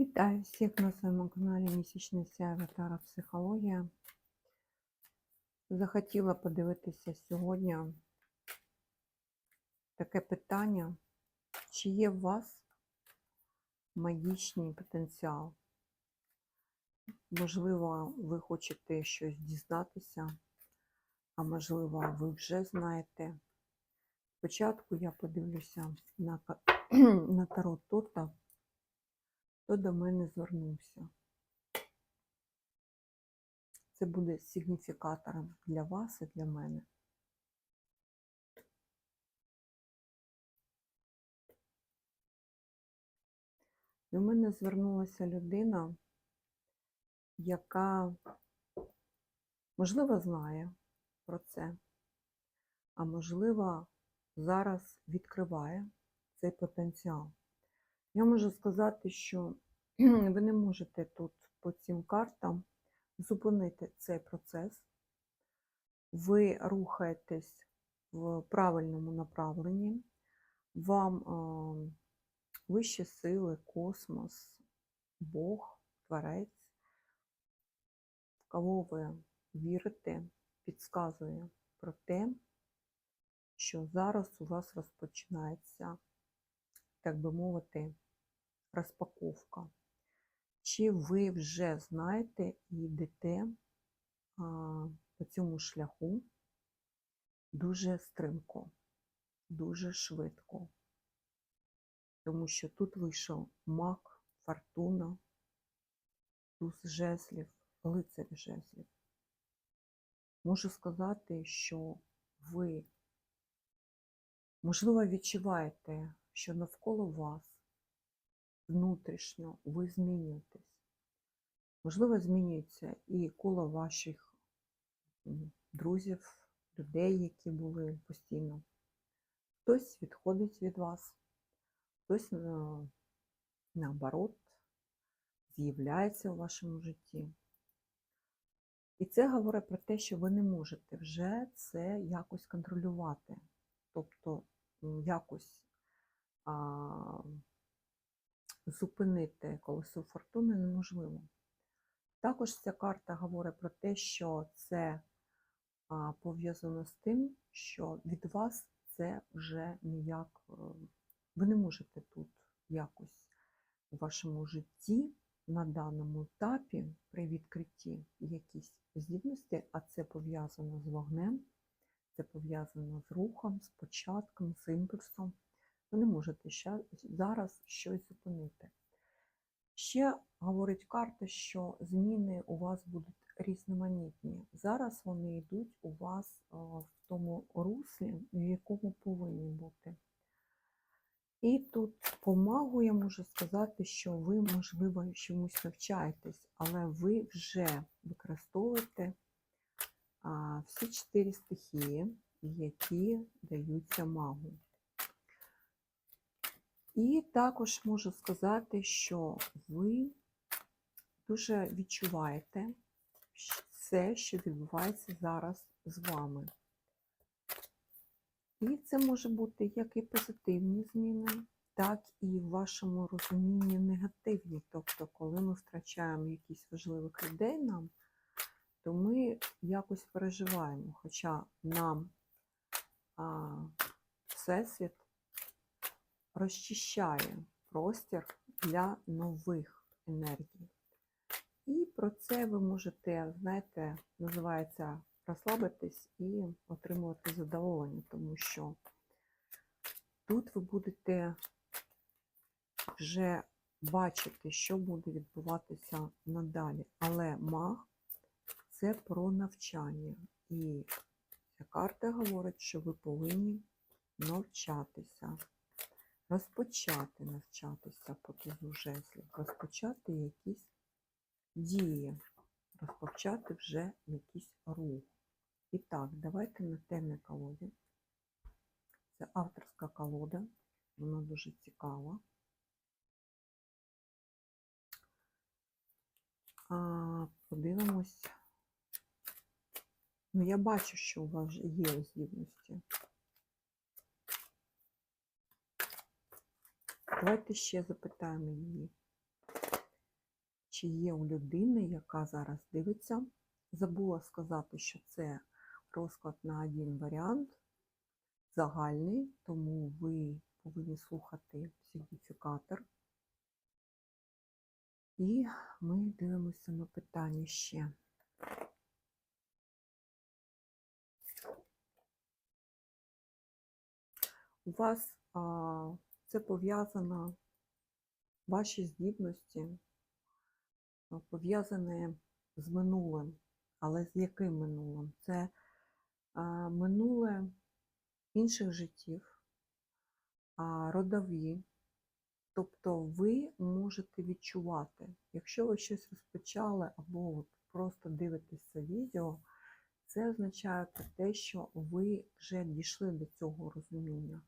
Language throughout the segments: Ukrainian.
Вітаю всіх на своєму каналі Місячний сяйва Тара Психологія. Захотіла подивитися сьогодні таке питання, чи є у вас магічний потенціал? Можливо, ви хочете щось дізнатися, а можливо, ви вже знаєте. Спочатку я подивлюся на, на тарот Тота хто до мене звернувся. Це буде сигніфікатором для вас і для мене. До мене звернулася людина, яка, можливо, знає про це, а можливо, зараз відкриває цей потенціал. Я можу сказати, що ви не можете тут по цим картам зупинити цей процес. Ви рухаєтесь в правильному направленні. Вам вищі сили, космос, Бог, Творець, в кого ви вірите, підказує про те, що зараз у вас розпочинається так би мовити, розпаковка. Чи ви вже знаєте і йдете а, по цьому шляху дуже стрімко, дуже швидко. Тому що тут вийшов мак, фортуна, туз жезлів, лицар жезлів. Можу сказати, що ви, можливо, відчуваєте що навколо вас внутрішньо ви змінюєтесь. Можливо, змінюється і коло ваших друзів, людей, які були постійно. Хтось відходить від вас, хтось, наоборот, з'являється у вашому житті. І це говорить про те, що ви не можете вже це якось контролювати. Тобто якось зупинити колесо фортуни неможливо. Також ця карта говорить про те, що це пов'язано з тим, що від вас це вже ніяк, е, ви не можете тут якось у вашому житті на даному етапі при відкритті якісь здібності, а це пов'язано з вогнем, це пов'язано з рухом, з початком, з імпульсом ви не можете ще зараз щось зупинити. Ще говорить карта, що зміни у вас будуть різноманітні. Зараз вони йдуть у вас в тому руслі, в якому повинні бути. І тут помагу я можу сказати, що ви, можливо, чомусь навчаєтесь, але ви вже використовуєте всі чотири стихії, які даються магу. І також можу сказати, що ви дуже відчуваєте все, що відбувається зараз з вами. І це може бути як і позитивні зміни, так і в вашому розумінні негативні. Тобто, коли ми втрачаємо якісь важливих людей нам, то ми якось переживаємо, хоча нам а, Всесвіт розчищає простір для нових енергій. І про це ви можете, знаєте, називається розслабитись і отримувати задоволення, тому що тут ви будете вже бачити, що буде відбуватися надалі. Але маг це про навчання. І ця карта говорить, що ви повинні навчатися розпочати навчатися по тузу жезлів, розпочати якісь дії, розпочати вже якийсь рух. І так, давайте на темній колоді. Це авторська колода, вона дуже цікава. А, Подивимось. Ну, я бачу, що у вас є здібності. Давайте ще запитаємо її. чи є у людини, яка зараз дивиться. Забула сказати, що це розклад на один варіант, загальний, тому ви повинні слухати сигніфікатор. І ми дивимося на питання ще. У вас а, це пов'язано, ваші здібності а, пов'язані з минулим. Але з яким минулим? Це минуле інших життів, родові. Тобто ви можете відчувати, якщо ви щось розпочали або просто дивитесь це відео, це означає про те, що ви вже дійшли до цього розуміння.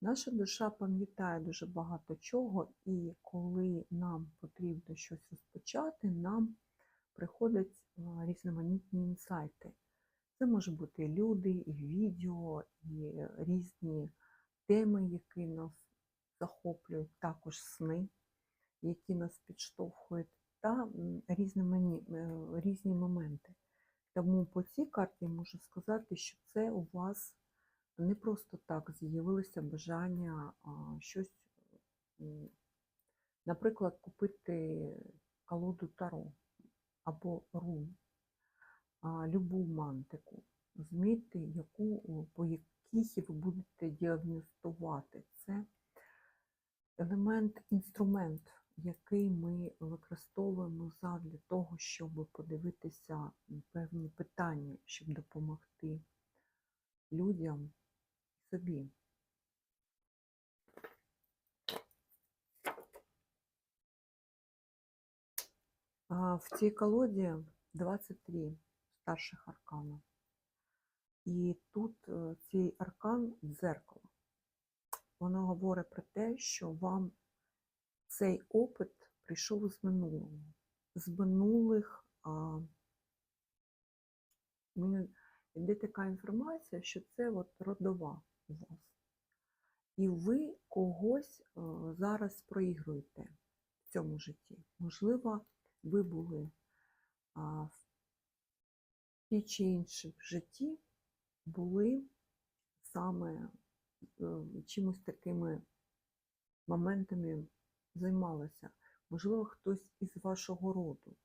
Наша душа пам'ятає дуже багато чого, і коли нам потрібно щось розпочати, нам приходять різноманітні інсайти. Це може бути люди, і відео, і різні теми, які нас захоплюють, також сни, які нас підштовхують, та м, різномані- е, різні моменти. Тому по цій карті можу сказати, що це у вас не просто так з'явилося бажання щось, наприклад, купити колоду Таро або рун, любу мантику, розумієте, яку, по якій ви будете діагностувати. Це елемент, інструмент, який ми використовуємо задля того, щоб подивитися певні питання, щоб допомогти людям собі. В цій колоді 23 старших аркана. І тут е, цей аркан дзеркало. Воно говорить про те, що вам цей опит прийшов з минулого, з минулих. А, мені йде така інформація, що це от родова вас. І ви когось е, зараз проігруєте в цьому житті. Можливо, ви були в тій чи іншій житті, були саме е, чимось такими моментами займалися. Можливо, хтось із вашого роду.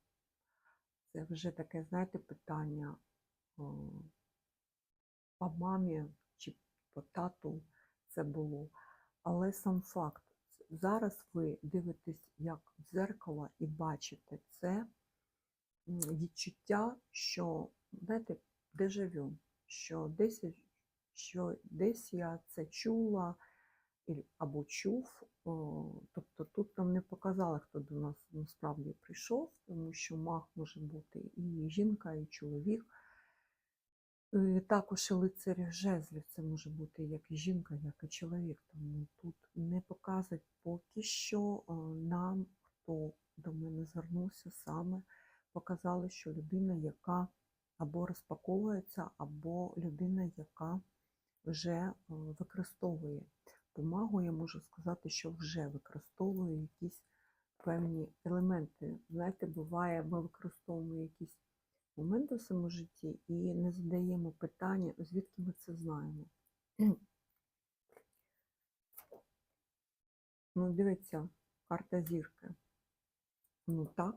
Це вже таке, знаєте, питання по мамі чи по тату це було. Але сам факт, зараз ви дивитесь як в дзеркало і бачите це відчуття, що, знаєте, дежавю, що десь, що десь я це чула або чув. Тобто тут нам не показали, хто до нас насправді прийшов, тому що маг може бути і жінка, і чоловік. І також і лицар жезлів це може бути як і жінка, як і чоловік. Тому тут не показують поки що е, нам, хто до мене звернувся саме, показали, що людина, яка або розпаковується, або людина, яка вже е, використовує бумагу, я можу сказати, що вже використовує якісь певні елементи. Знаєте, буває, ми використовуємо якісь моменти в своєму житті і не задаємо питання, звідки ми це знаємо. Ну, дивіться, карта зірки. Ну так.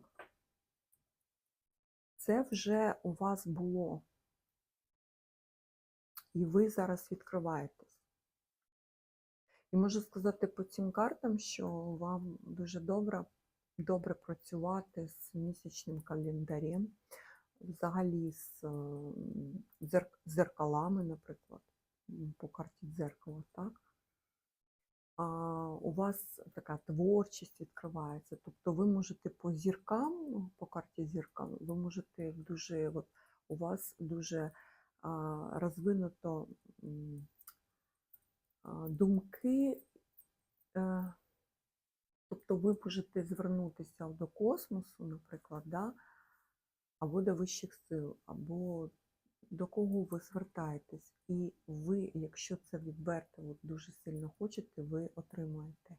Це вже у вас було. І ви зараз відкриваєтесь. І можу сказати по цим картам, що вам дуже добре, добре працювати з місячним календарем, взагалі з дзеркалами, наприклад, по карті дзеркала, так? А у вас така творчість відкривається. Тобто ви можете по зіркам, по карті зіркам, ви можете дуже, от, у вас дуже а, розвинуто а, думки, е, тобто ви можете звернутися до космосу, наприклад, да? Або до вищих сил, або до кого ви звертаєтесь, і ви, якщо це відверто от дуже сильно хочете, ви отримаєте.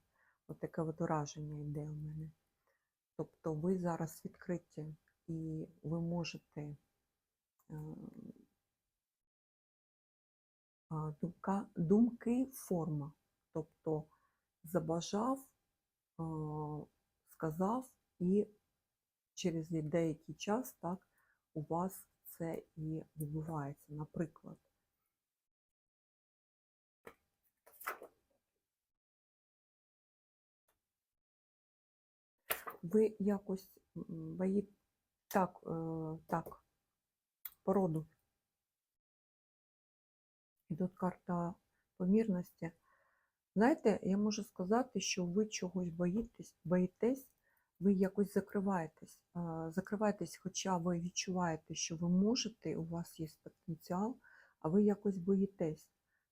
От таке от ураження йде у мене. Тобто ви зараз відкриті і ви можете е, думка, думки форма. Тобто забажав, сказав, і через деякий час так, у вас це і відбувається. Наприклад, ви якось боїте так, е, так, породу. І тут карта помірності. Знаєте, я можу сказати, що ви чогось боїтесь, боїтесь, ви якось закриваєтесь. Закриваєтесь, хоча ви відчуваєте, що ви можете, у вас є потенціал, а ви якось боїтесь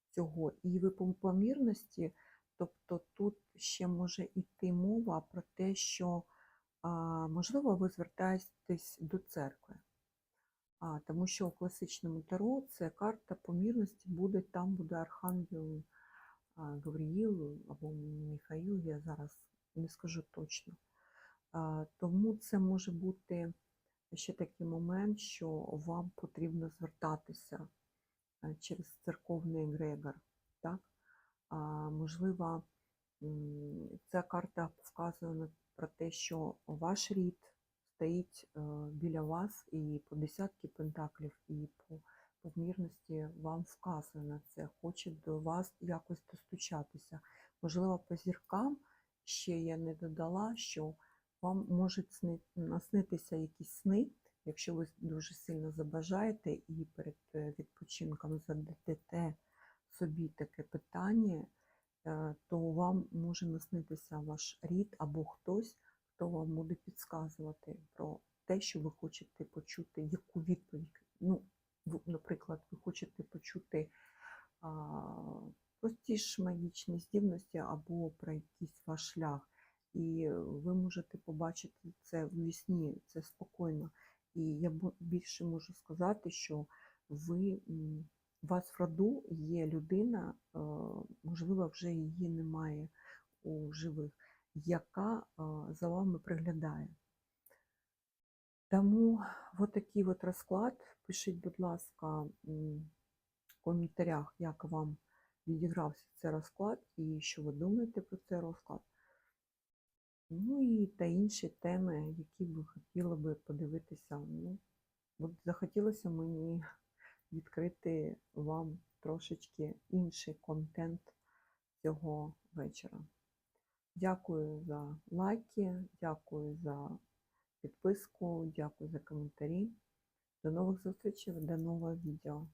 цього. І ви по помірності, тобто тут ще може йти мова про те, що, можливо, ви звертаєтесь до церкви. Тому що у класичному таро це карта помірності буде, там буде архангел Гавріїл або Міхаїл, я зараз не скажу точно. Тому це може бути ще такий момент, що вам потрібно звертатися через церковний егрегор. Так? Можливо, ця карта вказує про те, що ваш рід стоїть е, біля вас і по десятки пентаклів, і по помірності вам вказує на це, хоче до вас якось достучатися. Можливо, по зіркам ще я не додала, що вам можуть сни- наснитися якісь сни, якщо ви дуже сильно забажаєте і перед е, відпочинком зададете собі таке питання, е, то вам може наснитися ваш рід або хтось, хто вам буде підказувати про те, що ви хочете почути, яку відповідь. Ну, наприклад, ви хочете почути прості ж магічні здібності або про якийсь ваш шлях. І ви можете побачити це в вісні, це спокійно. І я більше можу сказати, що ви, у вас в роду є людина, е, можливо, вже її немає у живих, яка е, за вами приглядає. Тому от такий от розклад. Пишіть, будь ласка, в коментарях, як вам відігрався цей розклад і що ви думаєте про цей розклад. Ну і та інші теми, які ви хотіли би подивитися. Ну, от захотілося мені відкрити вам трошечки інший контент цього вечора. Дякую за лайки, дякую за підписку, дякую за коментарі. До нових зустрічей, до нового відео.